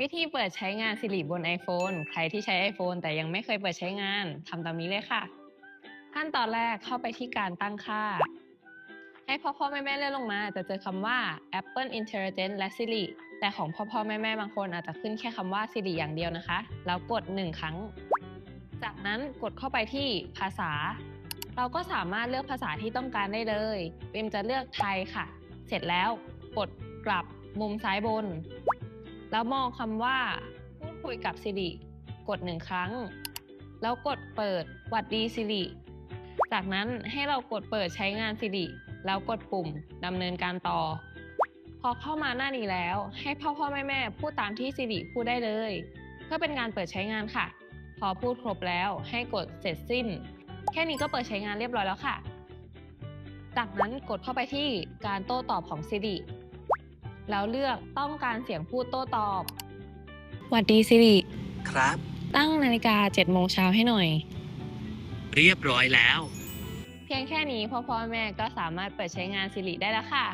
วิธีเปิดใช้งาน Siri บน iPhone ใครที่ใช้ iPhone แต่ยังไม่เคยเปิดใช้งานทำตามนี้เลยค่ะ ขั้นตอนแรกเข้าไปที่การตั้งค่า ให้พ่อพ่อแม่แม่เลื่อนลงมา จะเจอคำว่า Apple Intelligent และ Siri แต่ของพ่อพ่อแม่แม่บางคนอาจจะขึ้นแค่คำว่า Siri อย่างเดียวนะคะ แล้วกด 1 ครั้ง จากนั้นกดเข้าไปที่ภาษา เราก็สามารถเลือกภาษาที่ต้องการได้เลยเบมจะเลือกไทยค่ะ เสร็จแล้วกดกลับมุมซ้ายบน แล้วมองคำว่าพูดคุยกับ Siri กดหนึ่งครั้ง แล้วกดเปิดหวัดดี Siri จากนั้นให้เรากดเปิดใช้งาน Siri แล้วกดปุ่มดำเนินการต่อ พอเข้ามาหน้านี้แล้ว ให้พ่อพ่อแม่แม่พูดตามที่ Siri พูดได้เลย เพื่อเป็นการเปิดใช้งานค่ะ พอพูดครบแล้วให้กดเสร็จสิ้น แค่นี้ก็เปิดใช้งานเรียบร้อยแล้วค่ะ จากนั้นกดเข้าไปที่การโต้ตอบของ Siri แล้วเลือกต้องการเสียงพูดโต้ตอบ หวัดดี Siri ครับ ตั้งนาฬิกา7โมงเช้าให้หน่อย เรียบร้อยแล้ว เพียงแค่นี้พ่อพ่อแม่ก็สามารถเปิดใช้งาน Siri ได้แล้วค่ะ